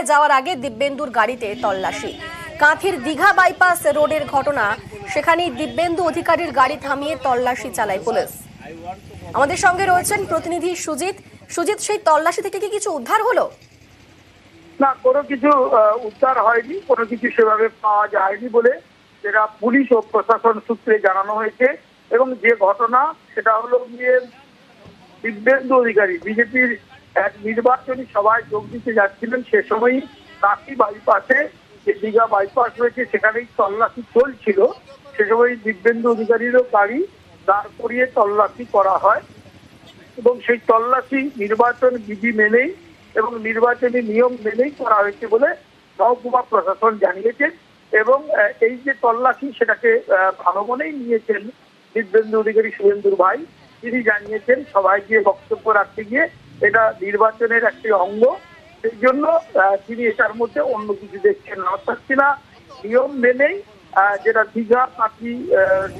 সভায় যাওয়ার আগে দিব্যেন্দুর গাড়িতে তল্লাশি। কাঁথির দীঘা বাইপাস রোডের ঘটনা, সেখানেই দিব্যেন্দু অধিকারীর গাড়ি থামিয়ে তল্লাশি চালায় পুলিশ। আমাদের সঙ্গে রয়েছেন প্রতিনিধি সুজিত। সুজিত, সেই তল্লাশি থেকে কি কিছু উদ্ধার হলো? না, কোনো কিছু উদ্ধার হয়নি, কোনো কিছু সেভাবে পাওয়া যায়নি বলে যেটা পুলিশ ও প্রশাসন সূত্রে জানানো হয়েছে। এবং যে ঘটনা, সেটা হলো গিয়ে দিব্যেন্দু অধিকারী, বিজেপির এক নির্বাচনী সভায় যোগ দিতে যাচ্ছিলেন সে সময়ই কাশি বাইপাসে যে দীঘা বাইপাস রয়েছে সেখানেই তল্লাশি চলছিল। সে সময় দিব্যেন্দু অধিকারীরও গাড়ি দাঁড় করিয়ে তল্লাশি করা হয় এবং সেই তল্লাশি নির্বাচন বিধি মেনেই এবং নির্বাচনী নিয়ম মেনেই করা হয়েছে বলে মহকুমা প্রশাসন জানিয়েছেন এবং এই যে তল্লাশি সেটাকে ভালো মনেই নিয়েছেন দিব্যেন্দু অধিকারী শুভেন্দুর ভাই। তিনি জানিয়েছেন সবাই গিয়ে বক্তব্য রাখতে গিয়ে এটা নির্বাচনের একটি অঙ্গ। সেই জন্য আহ, তিনি এটার মধ্যে অন্য কিছু দেখছেন না। অর্থাৎ কিনা নিয়ম মেনেই আহ, যেটা দীঘা পাখি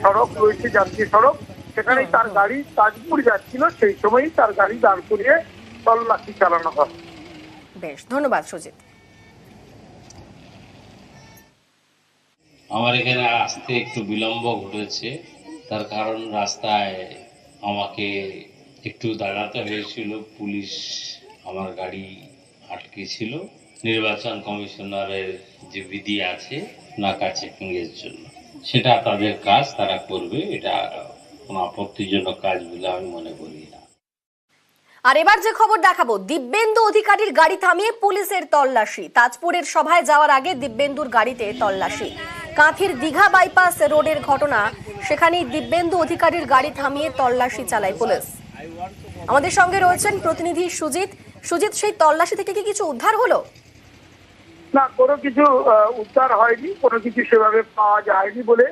সড়ক রয়েছে জাতীয় সড়ক সেখানেই তার গাড়ি তাজপুর যাচ্ছিল। সেই সময়ই তার গাড়ি দাঁড় করিয়ে তল্লাশি চালানো হয়। বেশ ধন্যবাদ সুজিত। আমার এখানে আসতে একটু বিলম্ব ঘটেছে। তার কারণ রাস্তায় আমাকে একটু দাঁড়াতে হয়েছিল, পুলিশ আমার গাড়ি আটকে ছিল নির্বাচন কমিশনারের যে বিধি আছে, নাকা চেকিং এর জন্য। সেটা তাদের কাজ, তারা করবে, এটা কোনো আপত্তিজনক কাজ বলে আমি মনে করি না। আর এবার যে খবর দেখাবো, দিব্যেন্দু অধিকারীর গাড়ি থামিয়ে পুলিশের তল্লাশি। তাজপুরের সভায় যাওয়ার আগে দিব্যেন্দুর গাড়িতে তল্লাশি। কাঁথির দীঘা বাইপাস রোডের ঘটনা, সেখানেই দিব্যেন্দু অধিকারীর গাড়ি থামিয়ে তল্লাশি চালায় পুলিশ। আমাদের সঙ্গে রয়েছেন প্রতিনিধি সুজিত। সুজিত, সেই তল্লাশি থেকে কি কিছু উদ্ধার হলো? না, কোনো কিছু উদ্ধার হয়নি। কোনো কিছু সেভাবে পাওয়া যায়নি বলে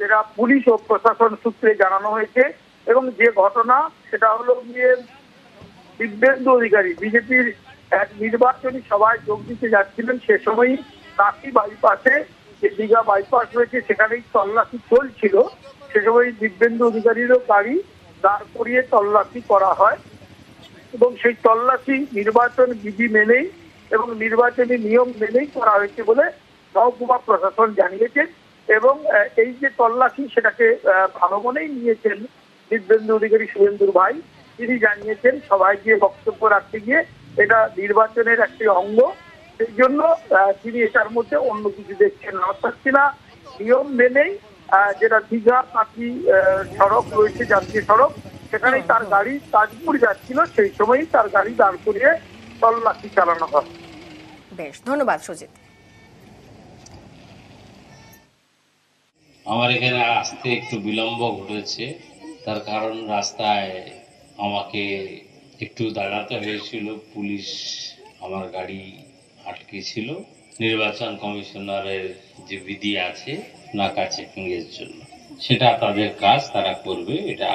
যেটা পুলিশ ও প্রশাসন সূত্রে জানানো হয়েছে। এবং যে ঘটনা, সেটা হলো গিয়ে দিব্যেন্দু অধিকারী, বিজেপির এক নির্বাচনী সভায় যোগ দিতে যাচ্ছিলেন। সে সময়ই কাশি বাইপাসে যে দীঘা বাইপাস রয়েছে, সেখানেই তল্লাশি চলছিল। সে সময় দিব্যেন্দু অধিকারীরও গাড়ি দাঁড় করিয়ে তল্লাশি করা হয় এবং সেই তল্লাশি নির্বাচন বিধি মেনেই এবং নির্বাচনী নিয়ম মেনেই করা হয়েছে বলে মহকুমা প্রশাসন জানিয়েছেন এবং এই যে তল্লাশি সেটাকে ভালো মনেই নিয়েছেন দিব্যেন্দু অধিকারী শুভেন্দুর ভাই। তিনি জানিয়েছেন সবাই গিয়ে বক্তব্য রাখতে গিয়ে এটা নির্বাচনের একটি অঙ্গ। সেই জন্য তিনি এটার মধ্যে অন্য কিছু দেখছেন না। অর্থাৎ কিনা নিয়ম মেনেই যেটা দীঘা পাখি সড়ক রয়েছে জাতীয় সড়ক সেখানেই তার গাড়ি তাজপুর যাচ্ছিল সেই সময়ই তার গাড়ি দাঁড় করিয়ে তল্লাশি চালানো হয়। বেশ ধন্যবাদ সুজিত। আমার এখানে আসতে একটু বিলম্ব ঘটেছে তার কারণ রাস্তায় আমাকে একটু দাঁড়াতে হয়েছিল পুলিশ আমার গাড়ি আটকে ছিল নির্বাচন কমিশনারের যে বিধি আছে, নাকা চেকিং এর জন্য, সেটা তাদের কাজ, তারা করবে, এটা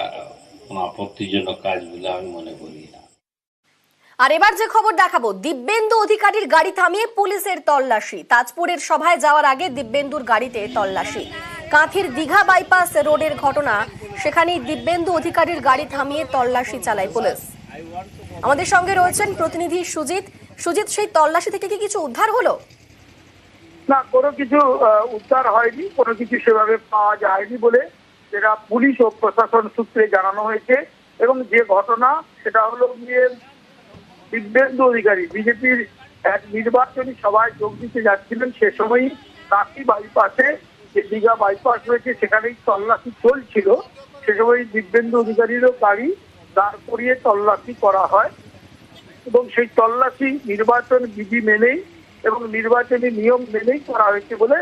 কোনো আপত্তিজনক কাজ বলে আমি মনে করি না। আর এবার যে খবর দেখাবো, দিব্যেন্দু অধিকারীর গাড়ি থামিয়ে পুলিশের তল্লাশি। তাজপুরের সভায় যাওয়ার আগে দিব্যেন্দুর গাড়িতে তল্লাশি। কাঁথির দীঘা বাইপাস রোডের ঘটনা, সেখানেই দিব্যেন্দু অধিকারীর গাড়ি থামিয়ে তল্লাশি চালায় পুলিশ। আমাদের সঙ্গে রয়েছেন প্রতিনিধি সুজিত। সুজিত, সেই তল্লাশি থেকে কি কিছু উদ্ধার হলো? না, কোনো কিছু উদ্ধার হয়নি, কোনো কিছু সেভাবে পাওয়া যায়নি বলে যেটা পুলিশ ও প্রশাসন সূত্রে জানানো হয়েছে। এবং যে ঘটনা, সেটা হলো গিয়ে দিব্যেন্দু অধিকারী, বিজেপির এক নির্বাচনী সভায় যোগ দিতে যাচ্ছিলেন সে সময়ই কাশি বাইপাসে, যে দীঘা বাইপাস রয়েছে, সেখানেই তল্লাশি চলছিল। সে সময় দিব্যেন্দু অধিকারীরও গাড়ি দাঁড় করিয়ে তল্লাশি করা হয়। এবং সেই তল্লাশি নির্বাচন বিধি মেনেই এবং নির্বাচনী নিয়ম মেনেই করা হয়েছে বলে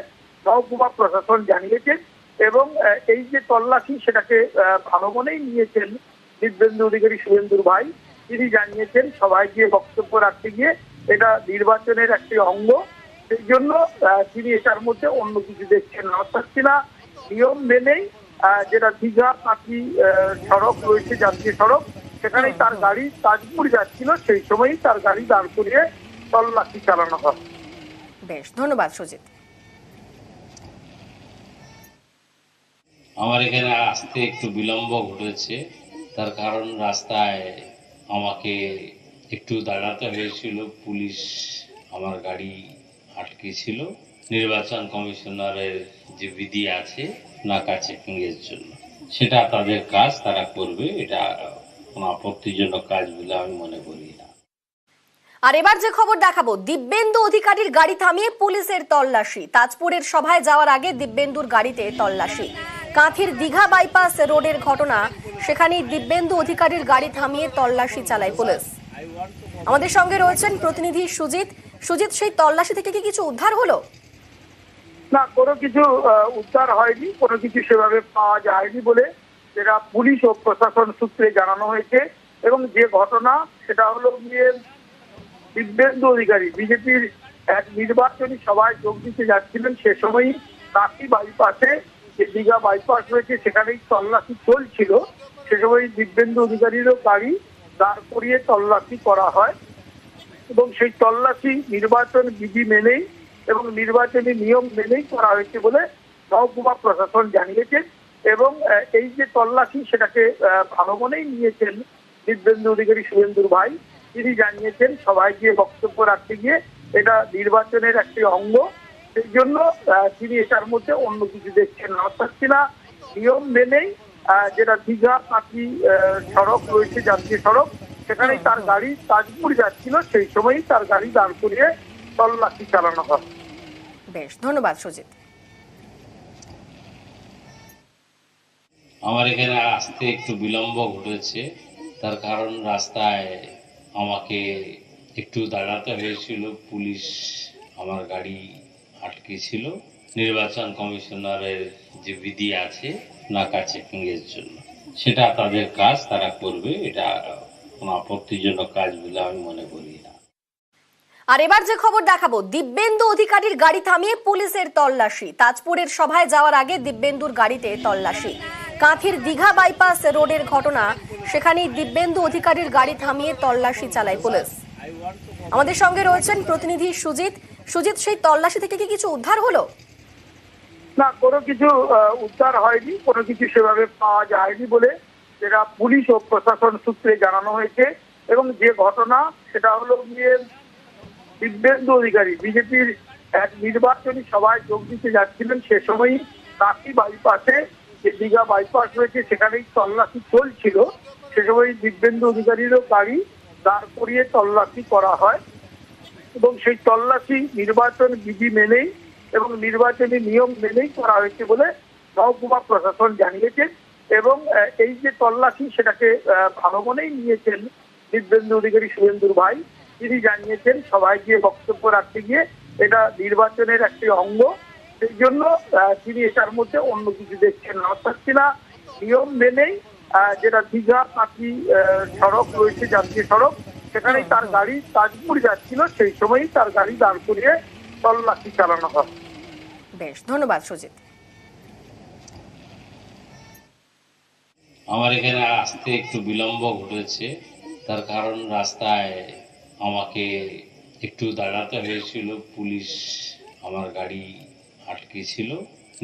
মহকুমা প্রশাসন জানিয়েছেন এবং এই যে তল্লাশি সেটাকে ভালো মনেই নিয়েছেন দিব্যেন্দু অধিকারী শুভেন্দুর ভাই। তিনি জানিয়েছেন সবাই গিয়ে বক্তব্য রাখতে গিয়ে এটা নির্বাচনের একটি অঙ্গ। সেই জন্য তিনি এটার মধ্যে অন্য কিছু দেখছেন না। অর্থাৎ কিনা নিয়ম মেনেই আহ, যেটা দীঘা পাখি সড়ক রয়েছে জাতীয় সড়ক সেখানেই তার গাড়ি তাজপুর যাচ্ছিল সেই সময়ই তার গাড়ি দাঁড় করিয়ে তল্লাশি চালানো হয়? বেশ ধন্যবাদ সুজিত। আমার এখানে আসতে একটু বিলম্ব ঘটেছে। তার কারণ রাস্তায় আমাকে একটু দাঁড়াতে হয়েছিল। পুলিশ আমার গাড়ি আটকে ছিল নির্বাচন কমিশনারের যে বিধি আছে নাকা চেকিং এর জন্য। সেটা তাদের কাজ তারা করবে। এটা কোনো আপত্তিজনক কাজ বলে আমি মনে করি আর এবার যে খবর দেখাবো, দিব্যেন্দু অধিকারীর গাড়ি থামিয়ে পুলিশের তল্লাশি। তাজপুরের সভায় যাওয়ার আগে দিব্যেন্দুর গাড়িতে তল্লাশি। কাঁথির দীঘা বাইপাস রোডের ঘটনা, সেখানেই দিব্যেন্দু অধিকারীর গাড়ি থামিয়ে তল্লাশি চালায় পুলিশ। আমাদের সঙ্গে রয়েছেন প্রতিনিধি সুজিত। সুজিত, সেই তল্লাশি থেকে কি কিছু উদ্ধার হলো? না, কোনো কিছু উদ্ধার হয়নি, কোনো কিছু সেভাবে পাওয়া যায়নি বলে যেটা পুলিশ ও প্রশাসন সূত্রে জানানো হয়েছে। এবং যে ঘটনা, সেটা হলো গিয়ে দিব্যেন্দু অধিকারী। বিজেপির এক নির্বাচনী সভায় যোগ দিতে যাচ্ছিলেন সে সময়ই কাশি বাইপাসে, যে দীঘা বাইপাস রয়েছে সেখানেই তল্লাশি চলছিল। সে সময় দিব্যেন্দু অধিকারীরও গাড়ি দাঁড় করিয়ে তল্লাশি করা হয় এবং সেই তল্লাশি নির্বাচন বিধি মেনেই এবং নির্বাচনী নিয়ম মেনেই করা হয়েছে বলে মহকুমা প্রশাসন জানিয়েছে এবং এই যে তল্লাশি সেটাকে ভালো মনেই নিয়েছেন দিব্যেন্দু অধিকারী শুভেন্দুর ভাই। তিনি জানিয়েছেন সবাই গিয়ে বক্তব্য রাখতে গিয়ে এটা নির্বাচনের একটি অঙ্গ। সেই জন্য তিনি এটার মধ্যে অন্য কিছু দেখছেন না। অর্থাৎ কিনা নিয়ম মেনেই যেটা দীঘা পাখি সড়ক রয়েছে জাতীয় সড়ক সেখানেই তার গাড়ি তাজপুর যাচ্ছিল সেই সময়ই তার গাড়ি দাঁড় করিয়ে তল্লাশি চালানো হয়। বেশ ধন্যবাদ সুজিত। আমার এখানে আসতে একটু বিলম্ব ঘটেছে। তার কারণ রাস্তায় আমাকে একটু দাঁড়াতে হয়েছিল। পুলিশ আমার গাড়ি আটকে ছিল নির্বাচন কমিশনারের যে বিধি আছে, নাকা চেকিং এর জন্য। সেটা তাদের কাজ, তারা করবে। এটা কোনো আপত্তিজনক কাজ বলে আমি মনে করি না। আর এবার যে খবর দেখাবো, দিব্যেন্দু অধিকারীর গাড়ি থামিয়ে পুলিশের তল্লাশি। তাজপুরের সভায় যাওয়ার আগে দিব্যেন্দুর গাড়িতে তল্লাশি। কাঁথির দীঘা বাইপাস রোডের ঘটনা। সেখানেই দিব্যেন্দু অধিকারীর গাড়ি থামিয়ে তল্লাশি চালায় পুলিশ। আমাদের সঙ্গে রয়েছেন প্রতিনিধি সুজিত। সুজিত, সেই তল্লাশি থেকে কি কিছু উদ্ধার হলো? না, কোনো কিছু উদ্ধার হয়নি। কোনো কিছু সেভাবে পাওয়া যায়নি বলে যেটা পুলিশ ও প্রশাসন সূত্রে জানানো হয়েছে। এবং যে ঘটনা, সেটা হলো গিয়ে দিব্যেন্দু অধিকারী, বিজেপির এক নির্বাচনী সভায় যোগ দিতে যাচ্ছিলেন সে সময়ই কাশি বাইপাসে যে দীঘা বাইপাস রয়েছে সেখানেই তল্লাশি চলছিল। সে সময় দিব্যেন্দু অধিকারীরও গাড়ি দাঁড় করিয়ে তল্লাশি করা হয় এবং সেই তল্লাশি নির্বাচন বিধি মেনেই এবং নির্বাচনী নিয়ম মেনেই করা হয়েছে বলে মহকুমা প্রশাসন জানিয়েছেন এবং এই যে তল্লাশি সেটাকে ভালো মনেই নিয়েছেন দিব্যেন্দু অধিকারী শুভেন্দুর ভাই। তিনি জানিয়েছেন সবাই গিয়ে বক্তব্য রাখতে গিয়ে এটা নির্বাচনের একটি অঙ্গ। সেই জন্য তিনি এটার মধ্যে অন্য কিছু দেখছেন না অর্থাৎ কিনা নিয়ম মেনেই যেটা দীঘা পাখি সড়ক রয়েছে জাতীয় সড়ক সেখানেই তার গাড়ি তাজপুর যাচ্ছিল সেই সময়ই তার গাড়ি দাঁড় করিয়ে তল্লাশি চালানো হয়। বেশ ধন্যবাদ সুজিত। আমার এখানে আসতে একটু বিলম্ব ঘটেছে। তার কারণ রাস্তায় আমাকে একটু দাঁড়াতে হয়েছিল। পুলিশ আমার গাড়ি আটকে ছিল?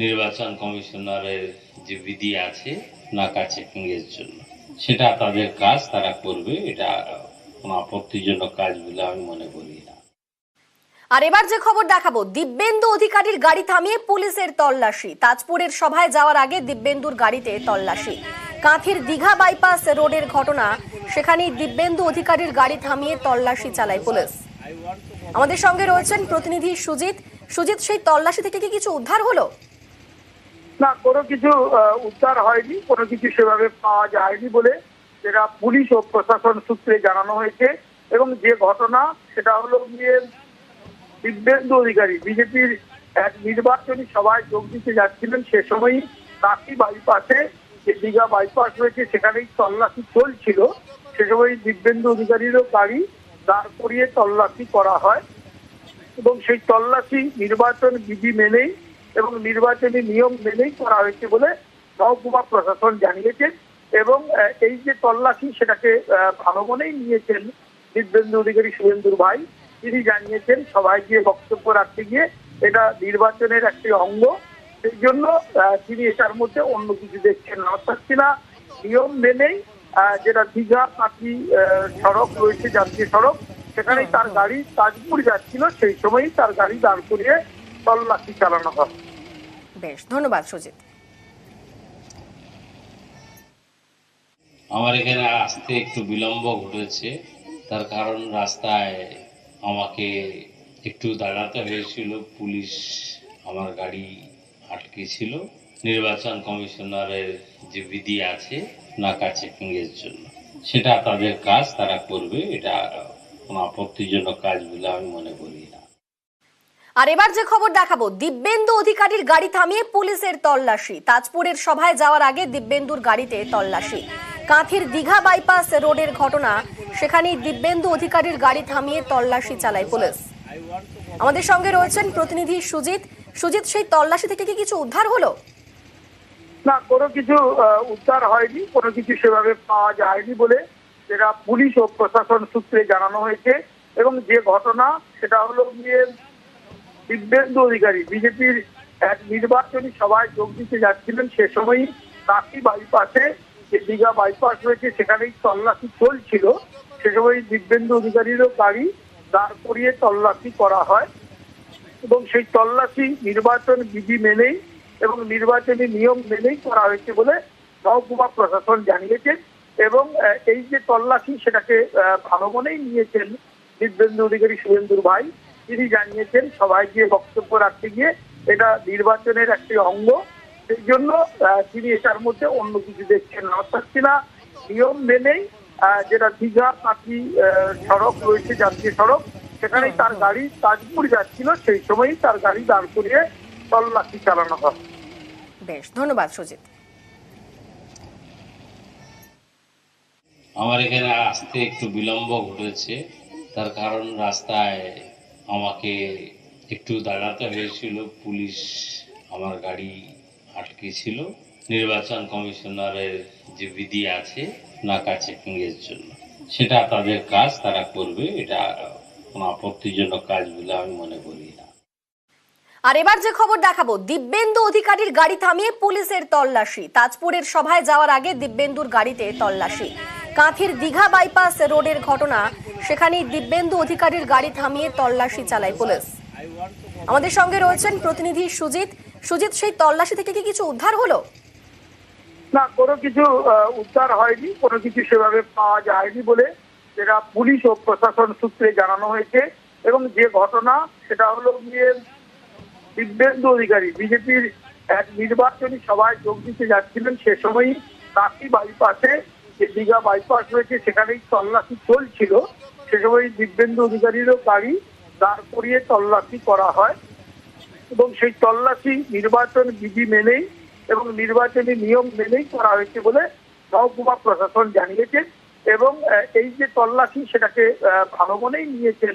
নির্বাচন কমিশনারের যে বিধি আছে, নাকা চেকিং এর জন্য। সেটা তাদের কাজ, তারা করবে, এটা কোনো আপত্তিজনক কাজ বলে আমি মনে করি না। আর এবার যে খবর দেখাবো, দিব্যেন্দু অধিকারীর গাড়ি থামিয়ে পুলিশের তল্লাশি। তাজপুরের সভায় যাওয়ার আগে দিব্যেন্দুর গাড়িতে তল্লাশি। কাঁথির দীঘা বাইপাস রোডের ঘটনা, সেখানেই দিব্যেন্দু অধিকারীর গাড়ি থামিয়ে তল্লাশি চালায় পুলিশ। আমাদের সঙ্গে রয়েছেন প্রতিনিধি সুজিত সুজিত, সেই তল্লাশি থেকে কি কিছু উদ্ধার হলো? না, কোনো কিছু উদ্ধার হয়নি, কোনো কিছু সেভাবে পাওয়া যায়নি বলে যেটা পুলিশ ও প্রশাসন সূত্রে জানানো হয়েছে। এবং যে ঘটনা, সেটা হলো গিয়ে দিব্যেন্দু অধিকারী, বিজেপির এক নির্বাচনী সভায় যোগ দিতে যাচ্ছিলেন সে সময়ই কাশি বাইপাসে, যে দীঘা বাইপাস রয়েছে, সেখানেই তল্লাশি চলছিল। সে সময় দিব্যেন্দু অধিকারীরও গাড়ি দাঁড় করিয়ে তল্লাশি করা হয়। এবং সেই তল্লাশি নির্বাচন বিধি মেনেই এবং নির্বাচনী নিয়ম মেনেই করা হয়েছে বলে মহকুমা প্রশাসন জানিয়েছেন এবং এই যে তল্লাশি সেটাকে ভালো মনেই নিয়েছেন দিব্যেন্দু অধিকারী শুভেন্দুর ভাই। তিনি জানিয়েছেন সবাই গিয়ে বক্তব্য রাখতে গিয়ে এটা নির্বাচনের একটি অঙ্গ। সেই জন্য তিনি এটার মধ্যে অন্য কিছু দেখছেন না। অর্থাৎ কিনা নিয়ম মেনেই যেটা দীঘা পাখি সড়ক রয়েছে, জাতীয় সড়ক সেখানেই তার গাড়ি তাজপুর যাচ্ছিল সেই সময়ই তার গাড়ি দাঁড় করিয়ে তল্লাশি চালানো হয়। বেশ ধন্যবাদ সুজিত। আমার এখানে আসতে একটু বিলম্ব ঘটেছে। তার কারণ রাস্তায় আমাকে একটু দাঁড়াতে হয়েছিল। পুলিশ আমার গাড়ি আটকে ছিল নির্বাচন কমিশনারের যে বিধি আছে নাকা চেকিং এর জন্য। সেটা তাদের কাজ তারা করবে এটা কোনো আপত্তিজনক কাজ বলে আমি মনে করি না। আর এবার যে খবর দেখাবো দিব্যেন্দু অধিকারীর গাড়ি থামিয়ে পুলিশের তল্লাশি। তাজপুরের সভায় যাওয়ার আগে দিব্যেন্দুর গাড়িতে তল্লাশি। কাঁথির দীঘা বাইপাস রোডের ঘটনা সেখানেই দিব্যেন্দু অধিকারীর গাড়ি থামিয়ে তল্লাশি চালায় পুলিশ। আমাদের সঙ্গে রয়েছেন প্রতিনিধি সুজিত। সুজিত সেই তল্লাশি থেকে কি কিছু উদ্ধার হলো? না কোনো কিছু উদ্ধার হয়নি কোনো কিছু সেভাবে পাওয়া যায়নি বলে যেটা পুলিশ ও প্রশাসন সূত্রে জানানো হয়েছে এবং যে ঘটনা সেটা হলো গিয়ে দিব্যেন্দু অধিকারী, বিজেপির এক নির্বাচনী সভায় যোগ দিতে যাচ্ছিলেন সে সময়ই কাশি বাইপাসে, যে দীঘা বাইপাস রয়েছে সেখানেই তল্লাশি চলছিল। সে সময় দিব্যেন্দু অধিকারীরও গাড়ি দাঁড় করিয়ে তল্লাশি করা হয় এবং সেই তল্লাশি নির্বাচন বিধি মেনেই এবং নির্বাচনী নিয়ম মেনেই করা হয়েছে বলে মহকুমা প্রশাসন জানিয়েছেন এবং এই যে তল্লাশি সেটাকে ভালো মনেই নিয়েছেন দিব্যেন্দু অধিকারী শুভেন্দুর ভাই। তিনি জানিয়েছেন সবাই গিয়ে বক্তব্য রাখতে গিয়ে এটা নির্বাচনের একটি অঙ্গ। সেই জন্য তিনি এটার মধ্যে অন্য কিছু দেখছেন না। অর্থাৎ কিনা নিয়ম মেনেই আহ, যেটা দীঘা পাখি সড়ক রয়েছে জাতীয় সড়ক সেখানেই তার গাড়ি তাজপুর যাচ্ছিল। সেই সময়ই তার গাড়ি দাঁড় করিয়ে তল্লাশি চালানো হয়। বেশ ধন্যবাদ সুজিত। আমার এখানে আসতে একটু বিলম্ব ঘটেছে। তার কারণ রাস্তায় আমাকে একটু দাঁড়াতে হয়েছিল। পুলিশ আমার গাড়ি আটকে ছিল নির্বাচন কমিশনারের যে বিধি আছে, নাকা চেকিং এর জন্য। সেটা তাদের কাজ, তারা করবে। এটা কোনো আপত্তিজনক কাজ বলে আমি মনে করি না। আর এবার যে খবর দেখাবো, দিব্যেন্দু অধিকারীর গাড়ি থামিয়ে পুলিশের তল্লাশি। তাজপুরের সভায় যাওয়ার আগে দিব্যেন্দুর গাড়িতে তল্লাশি। কাঁথির দীঘা বাইপাস রোডের ঘটনা। সেখানে দিব্যেন্দু অধিকারীর গাড়ি থামিয়ে তল্লাশি চালায় পুলিশ। আমাদের সঙ্গে রয়েছেন প্রতিনিধি সুজিত। সুজিত, সেই তল্লাশি থেকে কি কিছু উদ্ধার হলো? না, কোনো কিছু উদ্ধার হয়নি। কোনো কিছু সেভাবে পাওয়া যায়নি বলে যেটা পুলিশ ও প্রশাসন সূত্রে জানানো হয়েছে। এবং যে ঘটনা, সেটা হলো গিয়ে দিব্যেন্দু অধিকারী, বিজেপির এক নির্বাচনী সভায় যোগ দিতে যাচ্ছিলেন। সে সময়ই কাশি বাইপাসে দীঘা বাইপাস রয়েছে সেখানেই তল্লাশি চলছিল। সে সময় দিব্যেন্দু অধিকারীরও গাড়ি দাঁড় করিয়ে তল্লাশি করা হয় এবং সেই তল্লাশি নির্বাচন বিধি মেনেই এবং নির্বাচনী নিয়ম মেনেই করা হয়েছে বলে মহকুমা প্রশাসন জানিয়েছেন এবং এই যে তল্লাশি সেটাকে ভালো মনেই নিয়েছেন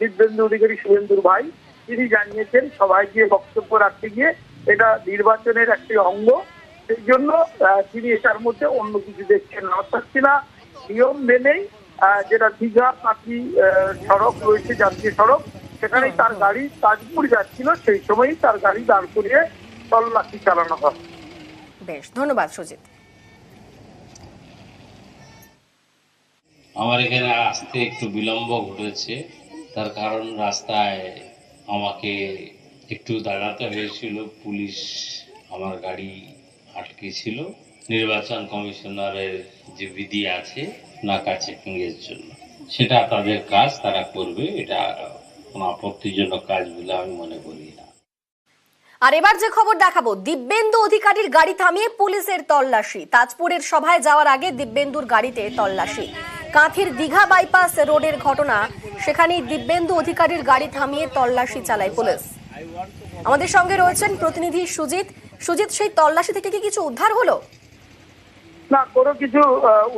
দিব্যেন্দু অধিকারী শুভেন্দুর ভাই। তিনি জানিয়েছেন সবাই গিয়ে বক্তব্য রাখতে গিয়ে এটা নির্বাচনের একটি অঙ্গ। সেই জন্য তিনি এটার মধ্যে অন্য কিছু দেখছেন না। অর্থাৎ কিনা নিয়ম মেনেই যেটা দীঘা পাখি সড়ক রয়েছে জাতীয় সড়ক সেখানেই তার গাড়ি তাজপুর যাচ্ছিল সেই সময়ই তার গাড়ি দাঁড় করিয়ে তল্লাশি চালানো হয়। বেশ ধন্যবাদ সুজিত। আমার এখানে আসতে একটু বিলম্ব ঘটেছে। তার কারণ রাস্তায় আমাকে একটু দাঁড়াতে হয়েছিল। পুলিশ আমার গাড়ি আটকে ছিল। নির্বাচন কমিশনারের যে বিধি আছে, নাকা চেকিং এর জন্য। সেটা তাদের কাজ, তারা করবে, এটা কোনো আপত্তিজনক কাজ বলে আমি মনে করি না। আর এবার যে খবর দেখাবো, দিব্যেন্দু অধিকারীর গাড়ি থামিয়ে পুলিশের তল্লাশি। তাজপুরের সভায় যাওয়ার আগে দিব্যেন্দুর গাড়িতে তল্লাশি। কাঁথির দীঘা বাইপাস রোডের ঘটনা, সেখানেই দিব্যেন্দু অধিকারীর গাড়ি থামিয়ে তল্লাশি চালায় পুলিশ। আমাদের সঙ্গে রয়েছেন প্রতিনিধি সুজিত সুজিত, সেই তল্লাশি থেকে কি কিছু উদ্ধার হলো? না, কোনো কিছু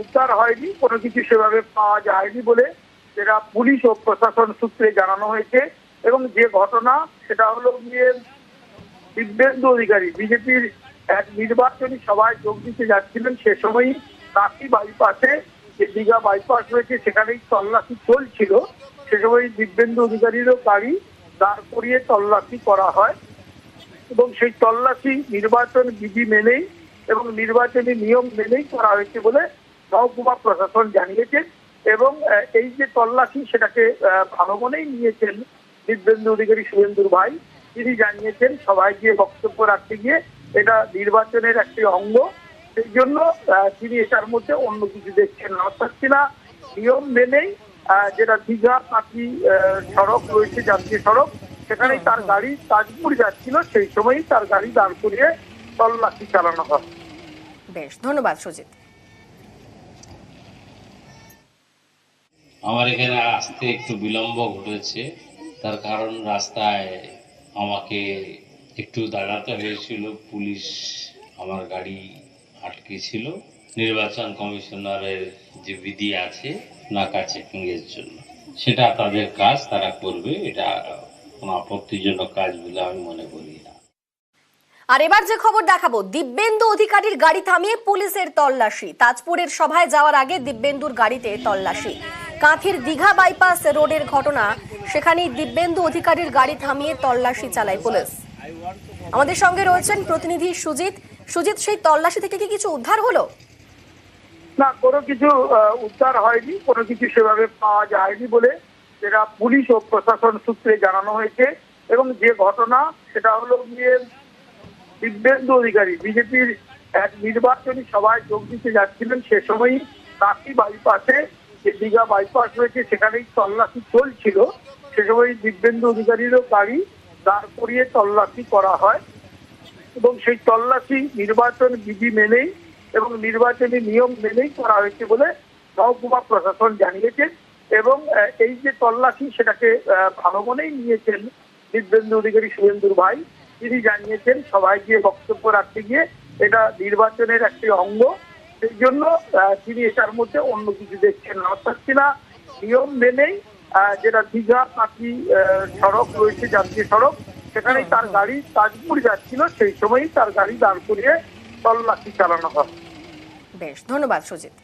উদ্ধার হয়নি, কোনো কিছু সেভাবে পাওয়া যায়নি বলে যেটা পুলিশ ও প্রশাসন সূত্রে জানানো হয়েছে। এবং যে ঘটনা, সেটা হলো গিয়ে দিব্যেন্দু অধিকারী, বিজেপির এক নির্বাচনী সভায় যোগ দিতে যাচ্ছিলেন সে সময়ই কাশি বাইপাসে, যে দীঘা বাইপাস রয়েছে, সেখানেই তল্লাশি চলছিল। সে সময় দিব্যেন্দু অধিকারীরও গাড়ি দাঁড় করিয়ে তল্লাশি করা হয়। এবং সেই তল্লাশি নির্বাচন বিধি মেনেই এবং নির্বাচনী নিয়ম মেনেই করা হয়েছে বলে মহকুমা প্রশাসন জানিয়েছেন এবং এই যে তল্লাশি সেটাকে ভালো মনেই নিয়েছেন দিব্যেন্দু অধিকারী শুভেন্দুর ভাই। তিনি জানিয়েছেন সবাই গিয়ে বক্তব্য রাখতে গিয়ে এটা নির্বাচনের একটি অঙ্গ। সেই জন্য তিনি এটার মধ্যে অন্য কিছু দেখছেন না। অর্থাৎ কিনা নিয়ম মেনেই যেটা দীঘা পাখি সড়ক রয়েছে, জাতীয় সড়ক সেখানেই তার গাড়ি তাজপুর যাচ্ছিল সেই সময়ই তার গাড়ি দাঁড় করিয়ে তল্লাশি চালানো হয়। বেশ ধন্যবাদ সুজিত। আমার এখানে আসতে একটু বিলম্ব ঘটেছে। তার কারণ রাস্তায় আমাকে একটু দাঁড়াতে হয়েছিল। পুলিশ আমার গাড়ি আটকে ছিল নির্বাচন কমিশনারের যে বিধি আছে নাকা চেকিং এর জন্য। সেটা তাদের কাজ তারা করবে এটা কোনো আপত্তিজনক কাজ বলে আমি মনে করি না। আর এবার যে খবর দেখাবো দিব্যেন্দু অধিকারীর গাড়ি থামিয়ে পুলিশের তল্লাশি। তাজপুরের সভায় যাওয়ার আগে দিব্যেন্দুর গাড়িতে তল্লাশি। কাঁথির দীঘা বাইপাস রোডের ঘটনা সেখানেই দিব্যেন্দু অধিকারীর গাড়ি থামিয়ে তল্লাশি চালায় পুলিশ। আমাদের সঙ্গে রয়েছেন প্রতিনিধি সুজিত। সুজিত সেই তল্লাশি থেকে কি কিছু উদ্ধার হলো? না কোনো কিছু উদ্ধার হয়নি কোনো কিছু সেভাবে পাওয়া যায়নি বলে যেটা পুলিশ ও প্রশাসন সূত্রে জানানো হয়েছে এবং যে ঘটনা, সেটা হলো গিয়ে দিব্যেন্দু অধিকারী, বিজেপির এক নির্বাচনী সভায় যোগ দিতে যাচ্ছিলেন সে সময়ই কাকি বাইপাসে যে দীঘা বাইপাস রয়েছে সেখানেই তল্লাশি চলছিল। সে সময় দিব্যেন্দু অধিকারীরও গাড়ি দাঁড় করিয়ে তল্লাশি করা হয় এবং সেই তল্লাশি নির্বাচন বিধি মেনেই এবং নির্বাচনী নিয়ম মেনেই করা হয়েছে বলে মহকুমা প্রশাসন জানিয়েছে। এবং এই যে তল্লাশি সেটাকে ভালো মনেই নিয়েছেন দিব্যেন্দু অধিকারী শুভেন্দুর ভাই। তিনি জানিয়েছেন সবাই গিয়ে বক্তব্য রাখতে গিয়ে এটা নির্বাচনের একটি অঙ্গ। সেই জন্য তিনি এটার মধ্যে অন্য কিছু দেখছেন না। অর্থাৎ কিনা নিয়ম মেনেই আহ, যেটা দীঘা পাখি সড়ক রয়েছে জাতীয় সড়ক সেখানেই তার গাড়ি তাজপুর যাচ্ছিল। সেই সময়ই তার গাড়ি দাঁড় করিয়ে তল্লাশি চালানো হয়। বেশ ধন্যবাদ সুজিত।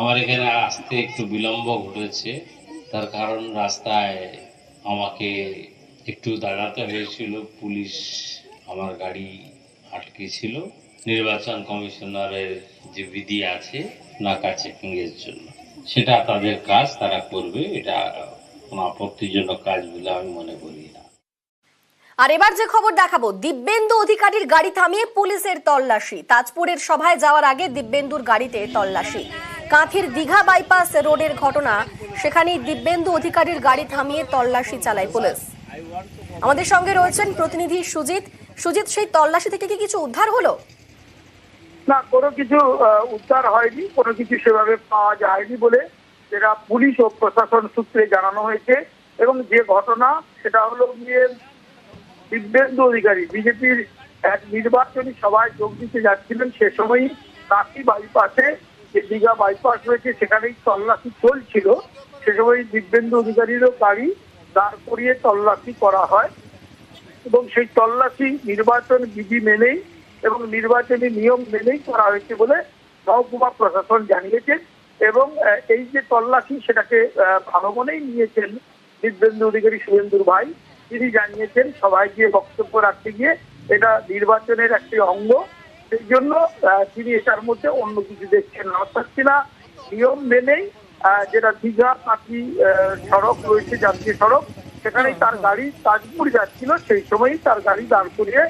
আমার এখানে আসতে একটু বিলম্ব ঘটেছে। তার কারণ রাস্তায় আমাকে একটু দাঁড়াতে হয়েছিল। পুলিশ আমার গাড়ি আটকে ছিল নির্বাচন কমিশনারের যে বিধি আছে, নাকা চেকিং এর জন্য। সেটা তাদের কাজ, তারা করবে। এটা কোনো আপত্তিজনক কাজ বলে আমি মনে করি না। আর এবার যে খবর দেখাবো, দিব্যেন্দু অধিকারীর গাড়ি থামিয়ে পুলিশের তল্লাশি। তাজপুরের সভায় যাওয়ার আগে দিব্যেন্দুর গাড়িতে তল্লাশি। কাঁথির দীঘা বাইপাস রোডের ঘটনা। সেখানেই দিব্যেন্দু অধিকারীর গাড়ি থামিয়ে তল্লাশি চালায় পুলিশ। আমাদের সঙ্গে রয়েছেন প্রতিনিধি সুজিত। সুজিত, সেই তল্লাশি থেকে কি কিছু উদ্ধার হলো? না, কোনো কিছু উদ্ধার হয়নি। কোনো কিছু সেভাবে পাওয়া যায়নি বলে যেটা পুলিশ ও প্রশাসন সূত্রে জানানো হয়েছে। এবং যে ঘটনা, সেটা হলো গিয়ে দিব্যেন্দু অধিকারী, বিজেপির এক নির্বাচনী সভায় যোগ দিতে যাচ্ছিলেন। সে সময়ই কাকি বাইপাসে দীঘা বাইপাস রয়েছে সেখানেই তল্লাশি চলছিল। সে সময় দিব্যেন্দু অধিকারীরও গাড়ি দাঁড় করিয়ে তল্লাশি করা হয় এবং সেই তল্লাশি নির্বাচন বিধি মেনেই এবং নির্বাচনী নিয়ম মেনেই করা হয়েছে বলে মহকুমা প্রশাসন জানিয়েছে এবং এই যে তল্লাশি সেটাকে ভালো মনেই নিয়েছেন দিব্যেন্দু অধিকারী শুভেন্দুর ভাই। তিনি জানিয়েছেন সবাই গিয়ে বক্তব্য রাখতে গিয়ে এটা নির্বাচনের একটি অঙ্গ। সেই জন্য আহ, তিনি এটার মধ্যে অন্য কিছু দেখছেন না। অর্থাৎ কিনা নিয়ম মেনেই আহ, যেটা দীঘা পাখি সড়ক রয়েছে জাতীয় সড়ক সেখানেই তার গাড়ি তাজপুর যাচ্ছিল সেই সময়ই তার গাড়ি দাঁড় করিয়ে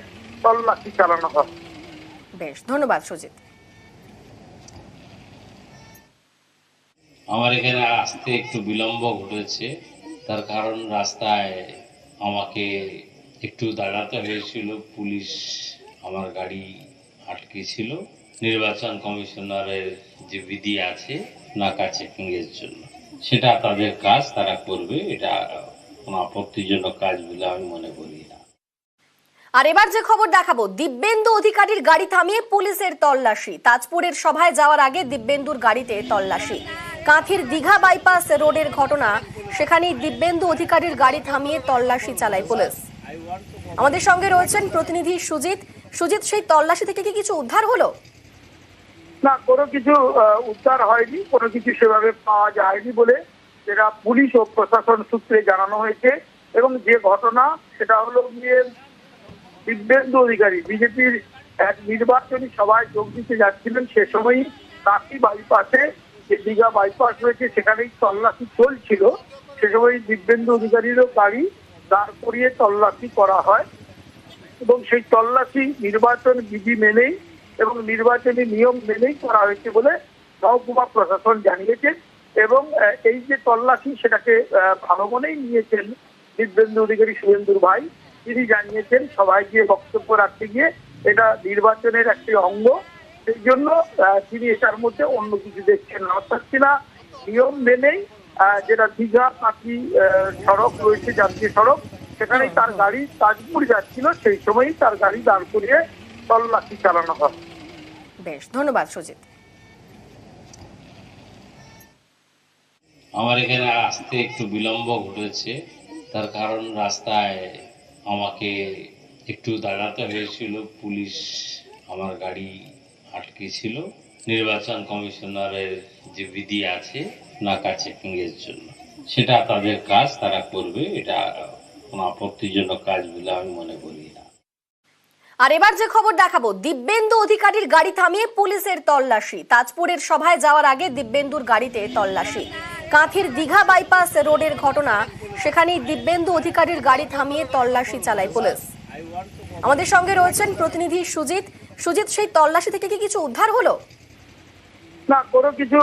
তল্লাশি চালানো হয়। বেশ ধন্যবাদ সুজিত। আমার এখানে আসতে একটু বিলম্ব ঘটেছে। তার কারণ রাস্তায় আমাকে একটু দাঁড়াতে হয়েছিল। পুলিশ আমার গাড়ি আটকে ছিল। নির্বাচন কমিশনারের যে বিধি আছে নাকা চেকিং এর জন্য। সেটা তাদের কাজ, তারা করবে, এটা কোনো আপত্তিজনক কাজ বলে আমি মনে করি আর এবার যে খবর দেখাবো, দিব্যেন্দু অধিকারীর গাড়ি থামিয়ে পুলিশের তল্লাশি। তাজপুরের সভায় যাওয়ার আগে দিব্যেন্দুর গাড়িতে তল্লাশি। কাঁথির দীঘা বাইপাস রোডের ঘটনা, সেখানেই দিব্যেন্দু অধিকারীর গাড়ি থামিয়ে তল্লাশি চালায় পুলিশ। আমাদের সঙ্গে রয়েছেন প্রতিনিধি সুজিত। সুজিত, সেই তল্লাশি থেকে কি কিছু উদ্ধার হলো? না, কোনো কিছু উদ্ধার হয়নি। কোনো কিছু সেভাবে পাওয়া যায়নি বলে যেটা পুলিশ ও প্রশাসন সূত্রে জানানো হয়েছে। এবং যে ঘটনা, সেটা হলো গিয়ে দিব্যেন্দু অধিকারী, বিজেপির এক নির্বাচনী সভায় যোগ দিতে যাচ্ছিলেন সে সময়ই কাকি বাইপাসে, যে দীঘা বাইপাস রয়েছে, সেখানেই তল্লাশি চলছিল। সে সময় দিব্যেন্দু অধিকারীরও গাড়ি দাঁড় করিয়ে তল্লাশি করা হয়। এবং সেই তল্লাশি নির্বাচন বিধি মেনেই এবং নির্বাচনী নিয়ম মেনেই করা হয়েছে বলে মহকুমা প্রশাসন জানিয়েছেন এবং এই যে তল্লাশি সেটাকে ভালো মনেই নিয়েছেন দিব্যেন্দু অধিকারী শুভেন্দুর ভাই। তিনি জানিয়েছেন সবাই গিয়ে বক্তব্য রাখতে গিয়ে এটা নির্বাচনের একটি অঙ্গ। সেই জন্য তিনি এটার মধ্যে অন্য কিছু দেখছেন না। অর্থাৎ কিনা নিয়ম মেনেই যেটা দীঘা পাখি সড়ক রয়েছে জাতীয় সড়ক সেখানেই তার গাড়ি তাজপুর যাচ্ছিল সেই সময়ই তার গাড়ি দাঁড় করিয়ে তল্লাশি চালানো হয়। বেশ ধন্যবাদ সুজিত। আমার এখানে আসতে একটু বিলম্ব ঘটেছে। তার কারণ রাস্তায় আমাকে একটু দাঁড়াতে হয়েছিল। পুলিশ আমার গাড়ি আটকেছিল। নির্বাচন কমিশনারের যে বিধি আছে নাকা চেকিং এর জন্য। সেটা তাদের কাজ তারা করবে এটা কোনো আপত্তিজনক কাজ বলে আমি মনে করি না। আর এবার যে খবর দেখাবো দিব্যেন্দু অধিকারীর গাড়ি থামিয়ে পুলিশের তল্লাশি। তাজপুরের সভায় যাওয়ার আগে দিব্যেন্দুর গাড়িতে তল্লাশি। কাঁথির দীঘা বাইপাস রোডের ঘটনা সেখানেই দিব্যেন্দু অধিকারীর গাড়ি থামিয়ে তল্লাশি চালায় পুলিশ। আমাদের সঙ্গে রয়েছেন প্রতিনিধি সুজিত। সুজিত সেই তল্লাশি থেকে কি কিছু উদ্ধার হলো? না কোনো কিছু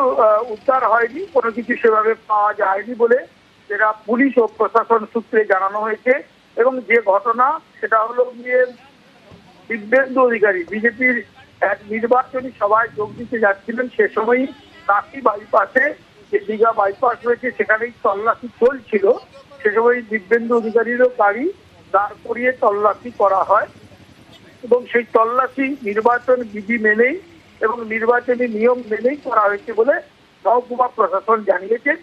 উদ্ধার হয়নি কোনো কিছু সেভাবে পাওয়া যায়নি বলে যেটা পুলিশ ও প্রশাসন সূত্রে জানানো হয়েছে এবং যে ঘটনা সেটা হলো গিয়ে দিব্যেন্দু অধিকারী, বিজেপির এক নির্বাচনী সভায় যোগ দিতে যাচ্ছিলেন সে সময়ই কাকি বাইপাসে যে দীঘা বাইপাস রয়েছে সেখানেই তল্লাশি চলছিল। সে সময় দিব্যেন্দু অধিকারীরও গাড়ি দাঁড় করিয়ে তল্লাশি করা হয় এবং সেই তল্লাশি নির্বাচন বিধি মেনেই এবং নির্বাচনী নিয়ম মেনেই করা হয়েছে বলে মহকুমা প্রশাসন জানিয়েছেন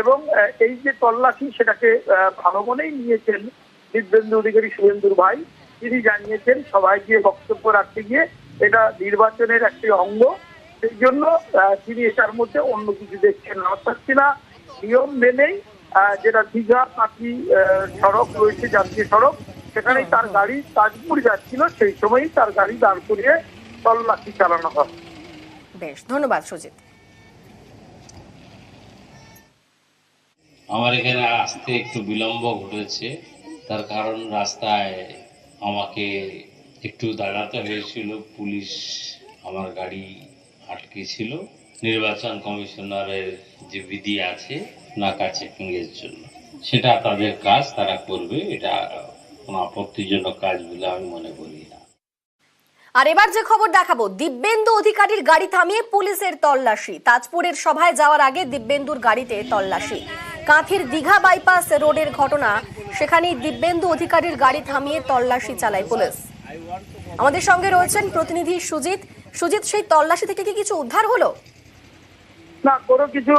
এবং এই যে তল্লাশি সেটাকে ভালো মনেই নিয়েছেন দিব্যেন্দু অধিকারী শুভেন্দুর ভাই। তিনি জানিয়েছেন সবাই গিয়ে বক্তব্য রাখতে গিয়ে এটা নির্বাচনের একটি অঙ্গ। সেই জন্য তিনি এটার মধ্যে অন্য কিছু দেখছেন না। অর্থাৎ কিনা নিয়ম মেনেই আহ, যেটা দীঘা পাখি সড়ক রয়েছে জাতীয় সড়ক সেখানেই তার গাড়ি তাজপুর যাচ্ছিল সেই সময়ই তার গাড়ি দাঁড় করিয়ে তল্লাশি চালানো হয়। বেশ ধন্যবাদ সুজিত। আমার এখানে আসতে একটু বিলম্ব ঘটেছে। তার কারণ রাস্তায় আমাকে একটু দাঁড়াতে হয়েছিল। পুলিশ আমার গাড়ি আটকে ছিল নির্বাচন কমিশনারের যে বিধি আছে, নাকা চেকিং এর জন্য। সেটা তাদের কাজ, তারা করবে। এটা কোনো আপত্তিজনক কাজ বলে আমি মনে করি না। আর এবার যে খবর দেখাবো, দিব্যেন্দু অধিকারীর গাড়ি থামিয়ে পুলিশের তল্লাশি। তাজপুরের সভায় যাওয়ার আগে দিব্যেন্দুর গাড়িতে তল্লাশি। কাঁথির দীঘা বাইপাস রোডের ঘটনা। সেখানেই দিব্যেন্দু অধিকারীর গাড়ি থামিয়ে তল্লাশি চালায় পুলিশ। আমাদের সঙ্গে রয়েছেন প্রতিনিধি সুজিত। সুজিত, সেই তল্লাশি থেকে কি কিছু উদ্ধার হলো? না, কোনো কিছু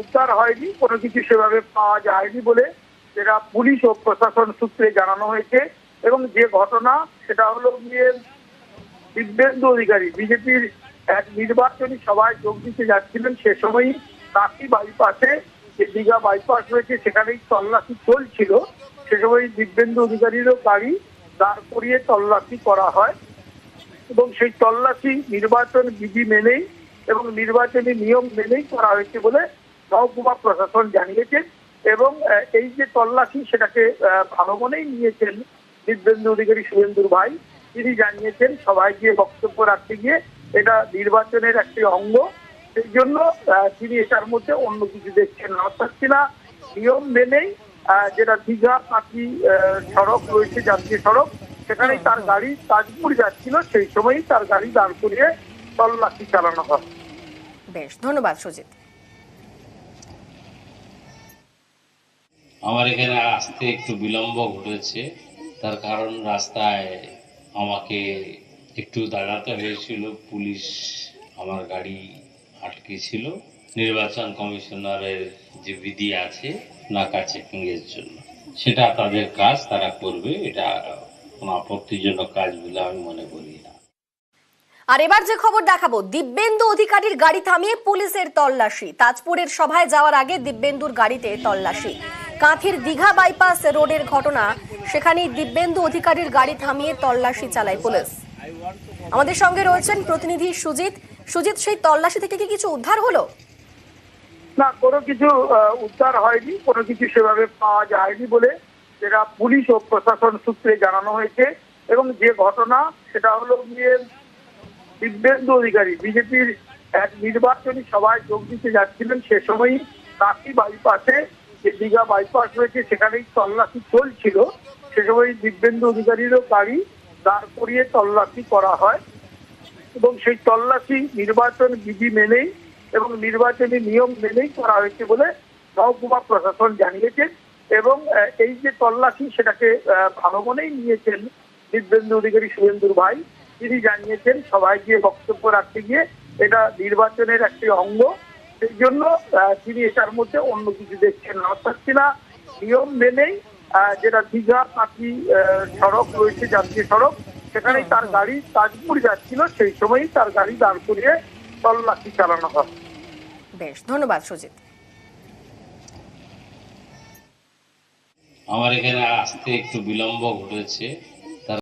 উদ্ধার হয়নি। কোনো কিছু সেভাবে পাওয়া যায়নি বলে যেটা পুলিশ ও প্রশাসন সূত্রে জানানো হয়েছে। এবং যে ঘটনা, সেটা হলো গিয়ে দিব্যেন্দু অধিকারী, বিজেপির এক নির্বাচনী সভায় যোগ দিতে যাচ্ছিলেন। সে সময়ই কাকি বাইপাসে দীঘা বাইপাস রয়েছে সেখানেই তল্লাশি চলছিল। সে সময় দিব্যেন্দু অধিকারীরও গাড়ি দাঁড় করিয়ে তল্লাশি করা হয় এবং সেই তল্লাশি নির্বাচন বিধি মেনেই এবং নির্বাচনী নিয়ম মেনেই করা হয়েছে বলে মহকুমা প্রশাসন জানিয়েছেন এবং এই যে তল্লাশি সেটাকে ভালো মনেই নিয়েছেন দিব্যেন্দু অধিকারী শুভেন্দুর ভাই। তিনি জানিয়েছেন সবাই গিয়ে বক্তব্য রাখতে গিয়ে এটা নির্বাচনের একটি অঙ্গ। সেই জন্য তিনি এটার মধ্যে অন্য কিছু দেখছেন না অর্থাৎ কিনা নিয়ম মেনেই যেটা দীঘা পাখি সড়ক রয়েছে জাতীয় সড়ক সেখানেই তার গাড়ি তাজপুর যাচ্ছিল সেই সময়ই তার গাড়ি দাঁড় করিয়ে তল্লাশি চালানো হয়। বেশ ধন্যবাদ সুজিত। আমার এখানে আসতে একটু বিলম্ব ঘটেছে। তার কারণ রাস্তায় আমাকে একটু দাঁড়াতে হয়েছিল। পুলিশ আমার গাড়ি আটকে ছিল। নির্বাচন কমিশনারের যে বিধি আছে, নাকা চেকিং এর জন্য। সেটা তাদের কাজ, তারা করবে, এটা কোনো আপত্তিজনক কাজ বলে আমি মনে করি না। আর এবার যে খবর দেখাবো, দিব্যেন্দু অধিকারীর গাড়ি থামিয়ে পুলিশের তল্লাশি। তাজপুরের সভায় যাওয়ার আগে দিব্যেন্দুর গাড়িতে তল্লাশি। কাঁথির দীঘা বাইপাস রোডের ঘটনা, সেখানেই দিব্যেন্দু অধিকারীর গাড়ি থামিয়ে তল্লাশি চালায় পুলিশ। আমাদের সঙ্গে রয়েছেন প্রতিনিধি সুজিত। সুজিত, সেই তল্লাশি থেকে কি কিছু উদ্ধার হলো? না, কোনো কিছু উদ্ধার হয়নি। কোনো কিছু সেভাবে পাওয়া যায়নি বলে যেটা পুলিশ ও প্রশাসন সূত্রে জানানো হয়েছে। এবং যে ঘটনা, সেটা হলো গিয়ে দিব্যেন্দু অধিকারী, বিজেপির এক নির্বাচনী সভায় যোগ দিতে যাচ্ছিলেন। সে সময়ই কাশি বাইপাসে যে দীঘা বাইপাস রয়েছে, সেখানেই তল্লাশি চলছিল। সে সময় দিব্যেন্দু অধিকারীরও গাড়ি দাঁড় করিয়ে তল্লাশি করা হয়। এবং সেই তল্লাশি নির্বাচন বিধি মেনেই এবং নির্বাচনী নিয়ম মেনেই করা হয়েছে বলে মহকুমা প্রশাসন জানিয়েছেন এবং এই যে তল্লাশি সেটাকে ভালো মনেই নিয়েছেন দিব্যেন্দু অধিকারী শুভেন্দুর ভাই। তিনি জানিয়েছেন সবাই গিয়ে বক্তব্য রাখতে গিয়ে এটা নির্বাচনের একটি অঙ্গ। সেই জন্য তিনি এটার মধ্যে অন্য কিছু দেখছেন না। অর্থাৎ কিনা নিয়ম মেনেই যেটা দীঘা, পাখি সড়ক রয়েছে জাতীয় সড়ক সেখানেই তার গাড়ি তাজপুর যাচ্ছিল সেই সময়ই তার গাড়ি দাঁড় করিয়ে তল্লাশি চালানো হয়। বেশ ধন্যবাদ সুজিত। আমার এখানে আসতে একটু বিলম্ব ঘটেছে।